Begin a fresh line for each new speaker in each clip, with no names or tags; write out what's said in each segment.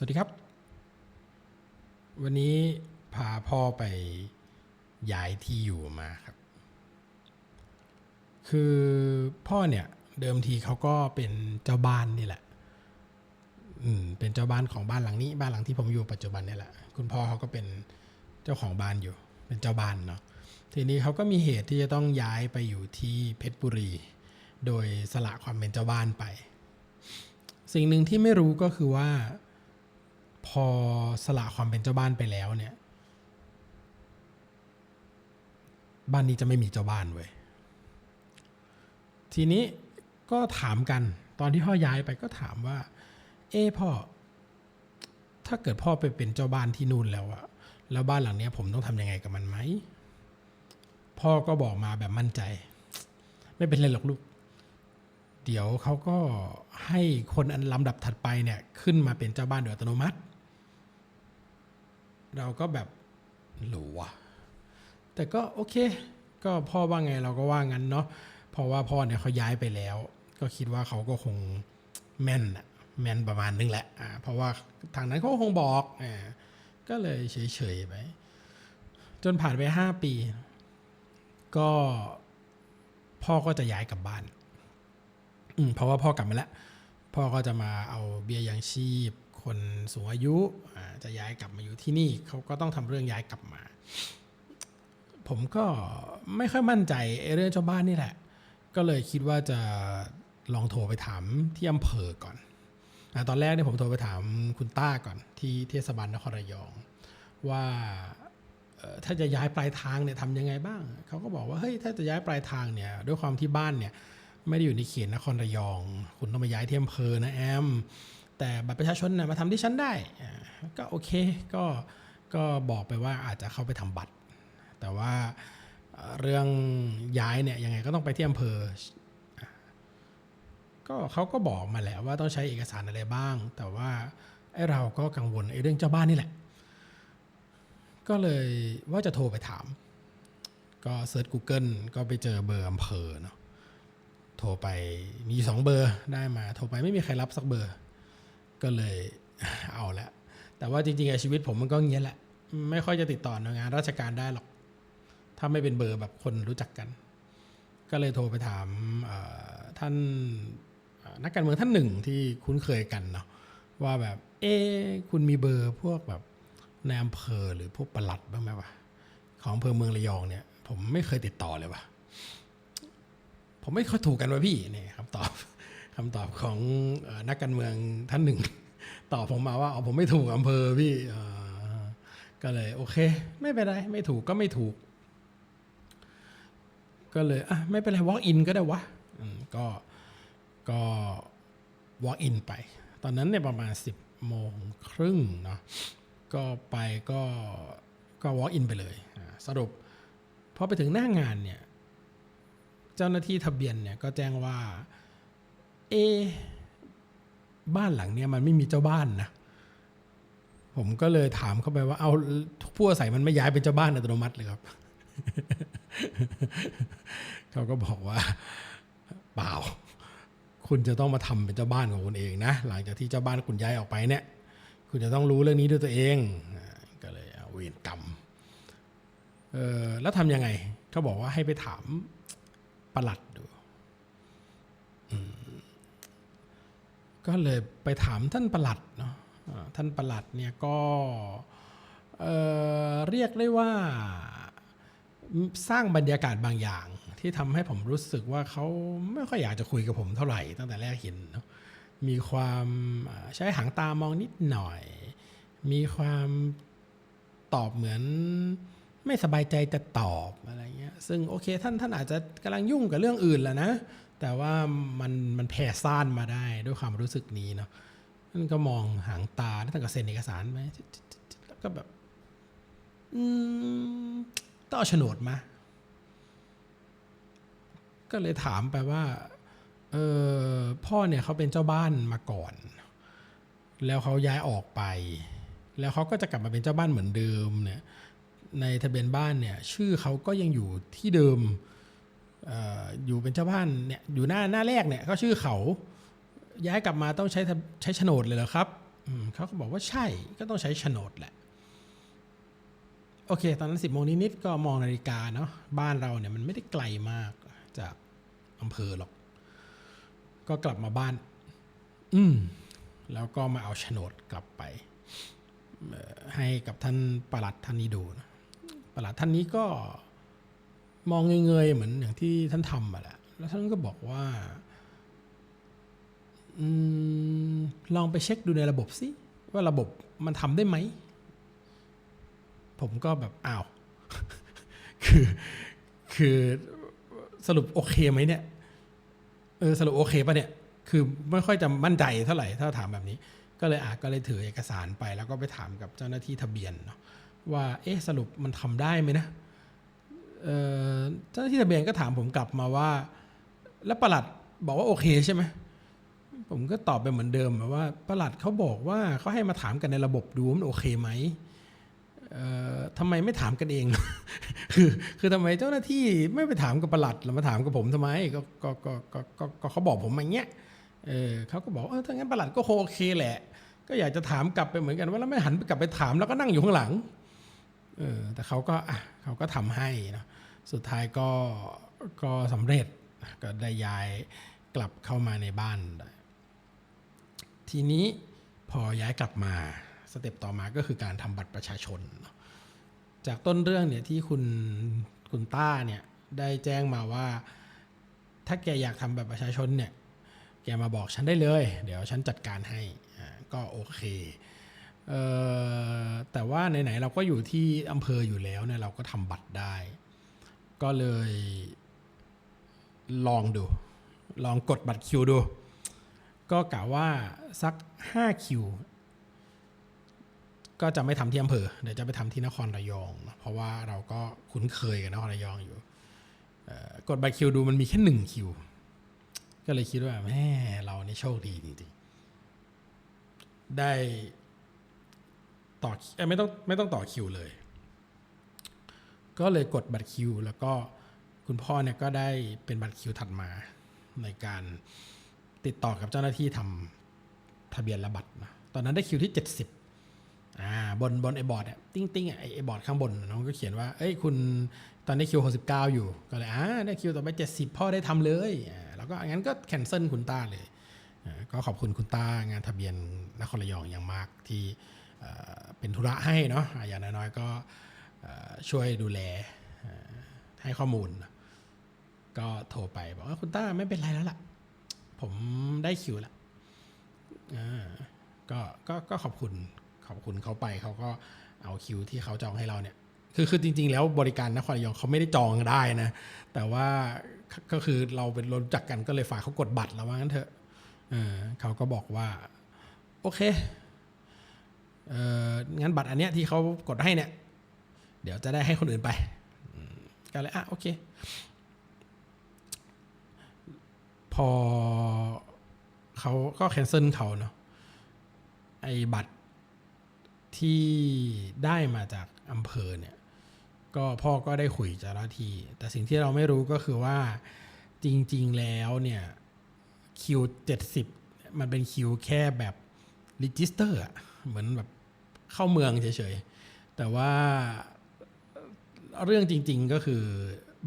สวัสดีครับ วันนี้พาพ่อไปย้ายที่อยู่มาครับ คือพ่อเนี่ยเดิมทีเขาก็เป็นเจ้าบ้านนี่แหละ อืมเป็นเจ้าบ้านของบ้านหลังนี้ บ้านหลังที่ผมอยู่ปัจจุบันนี่แหละ คุณพ่อเขาก็เป็นเจ้าของบ้านอยู่ เป็นเจ้าบ้านเนาะ ทีนี้เขาก็มีเหตุที่จะต้องย้ายไปอยู่ที่เพชรบุรี โดยสละความเป็นเจ้าบ้านไป สิ่งหนึ่งที่ไม่รู้ก็คือว่า พอสละความเป็นเจ้าบ้านไปแล้วเนี่ย บ้านนี้จะไม่มีเจ้าบ้านเว้ยทีนี้ก็ถามกัน ตอนที่พ่อย้ายไปก็ถามว่า เอ้พ่อ ถ้าเกิดพ่อไปเป็นเจ้าบ้านที่นู่นแล้วอะแล้วบ้านหลังเนี้ยผมต้องทำยังไงกับมันไหมพ่อก็บอกมาแบบมั่นใจ ไม่เป็นไรหรอกลูก เดี๋ยวเขาก็ให้คนอันลำดับถัดไปเนี่ย ขึ้นมาเป็นเจ้าบ้านโดยอัตโนมัติ เราก็แบบหรูวะแต่ก็โอเค ก็พ่อว่าไงเราก็ว่างั้นเนาะเพราะว่าพ่อเนี่ยเขาย้ายไปแล้ว ก็คิดว่าเขาก็คงแม่นอะแม่นประมาณนึงแหละอ่าเพราะว่าทางนั้นเขาคงบอกอ่าก็เลยเฉยๆไปจนผ่านไปห้าปี ก็พ่อก็จะย้ายกลับบ้าน อืมเพราะว่าพ่อกลับมาแล้ว พ่อก็จะมาเอาเบี้ยยังชีพ คนสูงอายุจะย้ายกลับมาอยู่ที่นี่เขาก็ต้องทำเรื่องย้ายกลับมา ผมก็ไม่ค่อยมั่นใจเรื่องเจ้าบ้านนี่แหละ ก็เลยคิดว่าจะลองโทรไปถามที่อำเภอก่อนอตอนแรกเนี่ยผมโทรไปถามคุณต้าก่อน ที่เทศบาลนครระยอง ว่าถ้าจะย้ายปลายทางเนี่ยทำยังไงบ้าง เขาก็บอกว่าเฮ้ยถ้าจะย้ายปลายทางเนี่ยด้วยความที่บ้านเนี่ยไม่ได้อยู่ในเขตนครระยอง คุณต้องมาย้ายที่อำเภอนะแอม แต่บัตรประชาชนนะมาทำที่ฉันได้ ก็โอเคก็ก็บอกไปว่าอาจจะเข้าไปทำบัตร แต่ว่าเรื่องย้ายเนี่ยยังไงก็ต้องไปที่อำเภอ ก็เขาก็บอกมาแล้วว่าต้องใช้เอกสารอะไรบ้าง แต่ว่าไอ้เราก็กังวลไอ้เรื่องเจ้าบ้านนี่แหละ ก็เลยว่าจะโทรไปถาม ก็เซิร์ช Google ก็ไปเจอเบอร์อำเภอเนาะ โทรไปมีสองเบอร์ได้มา โทรไปไม่มีใครรับสักเบอร์ ก็เลยเอาละแต่ว่าจริงๆอะชีวิตผมมันก็เงี้ยแหละ ไม่ค่อยจะติดต่อหน่วยงานราชการได้หรอก ถ้าไม่เป็นเบอร์แบบคนรู้จักกัน ก็เลยโทรไปถามท่านนักการเมืองท่านหนึ่งที่คุ้นเคยกันเนาะว่าแบบ เอ๊คุณมีเบอร์พวกแบบในอำเภอหรือพวกประหลัดบ้างไหมวะของอำเภอเมืองระยองเนี่ย ผมไม่เคยติดต่อเลยวะผมไม่ค่อยถูกกันวะพี่นี่คำตอบ คำตอบของอนักการเมืองท่านหนึ่ง ตอบผมมาว่าอ๋อผมไม่ถูกอำเภอพี่ก็เลยโอเค ไม่เป็นไรไม่ถูกก็ไม่ถูก ก็เลยอะไม่เป็นไร walk in ก็ได้วะก็ก็ walk in ไป ตอนนั้นเนี่ยประมาณ 10โมงครึ่งเนาะก็ไปก็ก็ walk in ไปเลยสรุปพอไปถึงหน้างานเนี่ย เจ้าหน้าที่ทะเบียนเนี่ยก็แจ้งว่า เอ บ้านหลังเนี่ยมันไม่มีเจ้าบ้านนะ ผมก็เลยถามเข้าไปว่า เอาผู้อาศัยมันไม่ย้ายเป็นเจ้าบ้านอัตโนมัติเลยครับ เขาก็บอกว่า เปล่า คุณจะต้องมาทำเป็นเจ้าบ้านของคุณเองนะ หลังจากที่เจ้าบ้านคุณย้ายออกไปเนี่ย คุณจะต้องรู้เรื่องนี้ด้วยตัวเอง ก็เลยเอาเวรกรรมเออแล้วทำยังไง เขาบอกว่าให้ไปถามประหลัดดูอืม ก็เลยไปถามท่านประหลัดเนาะท่านประหลัดเนี่ยก็เเรียกได้ว่าสร้างบรรยากาศบางอย่าง ที่ทำให้ผมรู้สึกว่าเขาไม่ค่อยอยากจะคุยกับผมเท่าไหร่ตั้งแต่แรกเห็นเนาะมีความใช้หางตามองนิดหน่อย มีความตอบเหมือนไม่สบายใจจะตอบอะไรเงี้ย ซึ่งโอเคท่านท่านอาจจะกำลังยุ่งกับเรื่องอื่นแหละนะ แต่ว่ามันมันแผ่ซ่านมาได้ด้วยความรู้สึกนี้เนาะท่นก็มองหางตาแล้วท่ก็เซ็นเอกสารไหมแล้วก็แบบ อืมต้องเอาโฉนดมา ก็เลยถามไปว่า เออพ่อเนี่ยเขาเป็นเจ้าบ้านมาก่อน แล้วเขาย้ายออกไป แล้วเขาก็จะกลับมาเป็นเจ้าบ้านเหมือนเดิมเนี่ย ในทะเบียนบ้านเนี่ย ชื่อเขาก็ยังอยู่ที่เดิม อยู่เป็นเจ้าบ้านเนี่ยอยู่หน้าหน้าแรกเนี่ยก็ชื่อเขาย้ายกลับมาต้องใช้ใช้โฉนดเลยเหรอครับอืมเขาก็บอกว่าใช่ก็ต้องใช้โฉนดแหละโอเค ตอนนั้นสิบโมงนิดๆก็มองนาฬิกาเนาะบ้านเราเนี่ยมันไม่ได้ไกลมากจากอำเภอหรอก ก็กลับมาบ้าน อืมแล้วก็มาเอาโฉนดกลับไปให้กับท่านประหลัดท่านนี้ดูนะประหลัดท่านนี้ก็ มองเงยๆเหมือนอย่างที่ท่านทำมาแหละแล้วท่านก็บอกว่าอลองไปเช็คดูในระบบสิว่าระบบมันทำได้ไหม ผมก็แบบอ้าว คือ คือสรุปโอเคไหมเนี่ย เออสรุปโอเคปะเนี่ย คือไม่ค่อยจะมั่นใจเท่าไหร่ถ้าถามแบบนี้ ก็เลยอะก็เลยถือเอกสารไป แล้วก็ไปถามกับเจ้าหน้าที่ทะเบียนเนาะว่า เอ๊ะสรุปมันทำได้ไหมนะ เจ้าหน้าที่ทะเบียนก็ถามผมกลับมาว่า แล้วประหลัดบอกว่าโอเคใช่ไหมผมก็ตอบไปเหมือนเดิมแบบว่าประหลัดเขาบอกว่าเขาให้มาถามกันในระบบดูว่ามันโอเคไหมทำไมไม่ถามกันเอง คือคือทำไมเจ้าหน้าที่ไม่ไปถามกับประหลัดแล้วมาถามกับผมทำไมก็ก็ก็ก็ก็เขาบอกผมอย่างเงี้ยเออเขาก็บอกเออถ้างั้นประหลัดก็โอเคแหละ ก็อยากจะถามกลับไปเหมือนกันว่าแล้วไม่หันไปกลับไปถามแล้วก็นั่งอยู่ข้างหลัง เออแต่เขาก็อะเขาก็ทำให้นะสุดท้ายก็ก็สำเร็จก็ได้ย้ายกลับเข้ามาในบ้านได้ทีนี้พอย้ายกลับมาสเต็ปต่อมาก็คือการทำบัตรประชาชน จากต้นเรื่องเนี่ยที่คุณคุณต้าเนี่ยได้แจ้งมาว่า ถ้าแกอยากทำบัตรประชาชนเนี่ยแกมาบอกฉันได้เลย เดี๋ยวฉันจัดการให้ก็โอเค แต่ว่าไหนๆเราก็อยู่ที่อำเภออยู่แล้วเนี่ยเราก็ทำบัตรได้ ก็เลยลองดู ลองกดบัตรคิวดู ก็กะว่าสัก5คิวก็จะไม่ทำที่อำเภอ เดี๋ยวจะไปทำที่นครระยอง เพราะว่าเราก็คุ้นเคยกับนครระยองอยู่ กดบัตรคิวดูมันมีแค่หนึ่งคิว ก็เลยคิดว่าแม่เรานี่โชคดีจริงๆ ได้ ต่อไม่ต้องไม่ต้องต่อคิวเลย ก็เลยกดบัตรคิว แล้วก็คุณพ่อเนี่ยก็ได้เป็นบัตรคิวถัดมาในการติดต่อกับเจ้าหน้าที่ทำทะเบียนและบัตรนะตอนนั้นได้คิวที่ 70อ่าบนบนไอ้บอร์ดเนี่ยติ้งติ้งไอ้ไอ้บอร์ดข้างบนน้องก็เขียนว่าเอ้ยคุณตอนนี้คิว69 อยู่ก็เลยอ่าได้คิวต่อไป 70 พ่อได้ทำเลยอ่าแล้วก็งั้นก็แคนเซิลคุณตาเลยก็ขอบคุณคุณตางานทะเบียนนครระยองอย่างมากที่ เป็นธุระให้เนาะอย่างน้อยๆก็ช่วยดูแลให้ข้อมูล ก็โทรไปบอกว่าคุณต้าไม่เป็นไรแล้วล่ะ ผมได้คิวแล้วก็ก็ก็ขอบคุณขอบคุณเขาไปเขาก็เอาคิวที่เขาจองให้เราเนี่ย คือคือจริง ๆ แล้วบริการนครระยองเขาไม่ได้จองได้นะ แต่ว่าก็คือเราเป็นรู้จักกันก็เลยฝากเขากดบัตรแล้วว่างั้นเถอะเขาก็บอกว่า โอเค งั้นบัตรอันเนี้ยที่เขากดให้เนี่ย เดี๋ยวจะได้ให้คนอื่นไปก็เลยอะโอเค พอเขาก็แคนเซิลเขาเนาะไอ้บัตรที่ได้มาจากอำเภอเนี่ย ก็พ่อก็ได้คุยเจ้าหน้าที่ แต่สิ่งที่เราไม่รู้ก็คือว่าจริง ๆ แล้วเนี่ยคิวเจ็ดสิบมันเป็นคิวแค่แบบรีจิสเตอร์เหมือนแบบ เข้าเมืองเฉยๆ แต่ว่าเรื่องจริง ๆก็คือ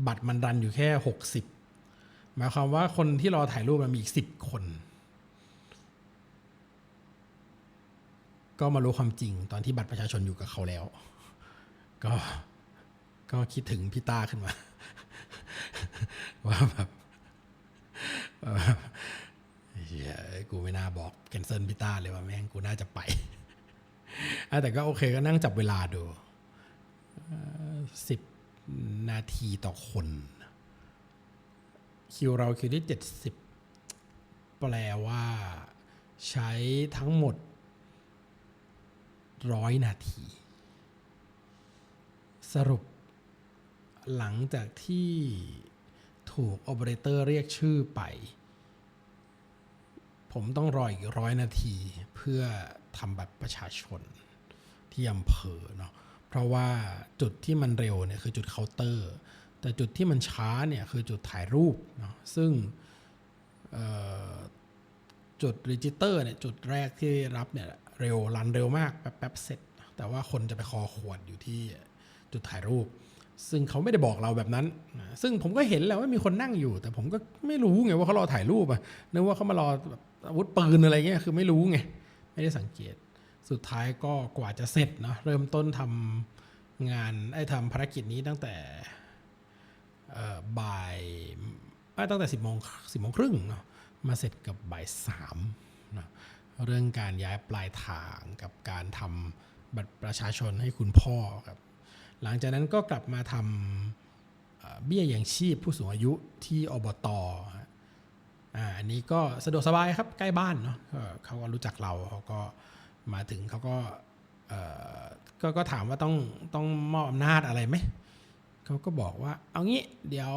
บัตรมันรันอยู่แค่หกสิบหมายความว่าคนที่รอถ่ายรูปมันมีอีกสิบคน ก็มารู้ความจริงตอนที่บัตรประชาชนอยู่กับเขาแล้ว ก็ก็คิดถึงพี่ต้าขึ้นมาว่าแบบว่าแบบเฮียกูไม่น่าบอกแคนเซิลพี่ต้าเลยว่าแม่งกูน่าจะไป แต่ก็โอเคก็นั่งจับเวลาดูสิบนาทีต่อคน คิวเราคิวที่เจ็ดสิบแปลว่าใช้ทั้งหมดร้อยนาที สรุปหลังจากที่ถูกโอเปอเรเตอร์เรียกชื่อไป ผมต้องรออีกร้อยนาทีเพื่อทำบัตรประชาชน ที่อำเภอเนาะเพราะว่าจุดที่มันเร็วเนี่ยคือจุดเคาน์เตอร์ แต่จุดที่มันช้าเนี่ยคือจุดถ่ายรูปเนาะซึ่งจุดรีจิเตอร์เนี่ยจุดแรกที่รับเนี่ยเร็วรันเร็วมากแป๊บๆเสร็จ แต่ว่าคนจะไปคอขวดอยู่ที่จุดถ่ายรูป ซึ่งเขาไม่ได้บอกเราแบบนั้น ซึ่งผมก็เห็นแหล้วว่ามีคนนั่งอยู่ แต่ผมก็ไม่รู้ไงว่าเขารอถ่ายรูปอะนึกว่าเขามารอแบบอาวุธปืนอะไรเงี้ยคือไม่รู้ไงไม่ได้สังเกต สุดท้ายก็กว่าจะเสร็จเนาะเริ่มต้นทำงานไอ้ทำภารกิจนี้ตั้งแต่บ่ายเอ้ยตั้งแต่สิบโมงสิบโมงครึ่งเนาะมาเสร็จกับบ่ายสามนะเรื่องการย้ายปลายทางกับการทำบัตรประชาชนให้คุณพ่อครับหลังจากนั้นก็กลับมาทำเบี้ยยังชีพผู้สูงอายุที่อบตอ่าอันนี้ก็สะดวกสบายครับใกล้บ้านเนาะเขาก็รู้จักเราเขาก็ มาถึงเขาก็ก็ก็ถามว่าต้องต้องมอบอำนาจอะไรไหม เขาก็บอกว่า เอางี้เดี๋ยว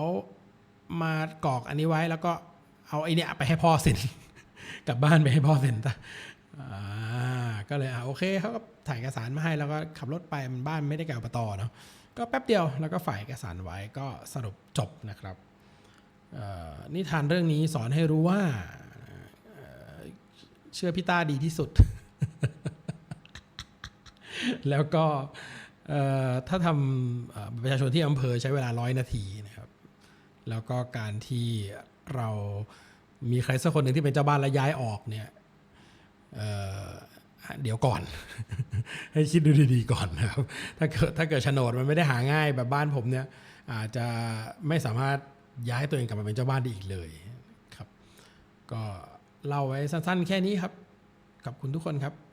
มากรอกอันนี้ไว้แล้วก็เอาไอเนี้ยไปให้พ่อเซ็นกลับบ้านไปให้พ่อเซ็นซะก็เลยอ่าโอเคเขาก็ถ่ายเอกสารมาให้แล้วก็ขับรถไปมันบ้านไม่ได้ไกลอบตเนาะก็แป๊บเดียวแล้วก็ฝ่ายเอกสารไว้ก็สรุปจบนะครับนิทานเรื่องนี้สอนให้รู้ว่าเชื่อพี่ต้าดีที่สุด แล้วก็ถ้าทำประชาชนที่อำเภอใช้เวลาร้อยนาทีนะครับ แล้วก็การที่เรามีใครสักคนหนึ่งที่เป็นเจ้าบ้านแล้วย้ายออกเนี่ยเเดี๋ยวก่อน ให้คิดดูดีๆก่อนนะครับ ถ้าเกิดถ้าเกิดโฉนดมันไม่ได้หาง่ายแบบบ้านผมเนี่ยอาจจะไม่สามารถย้ายตัวเองกลับมาเป็นเจ้าบ้านได้อีกเลยครับ ก็เล่าไว้สั้นๆ แค่นี้ครับ ขอบคุณทุกคนครับ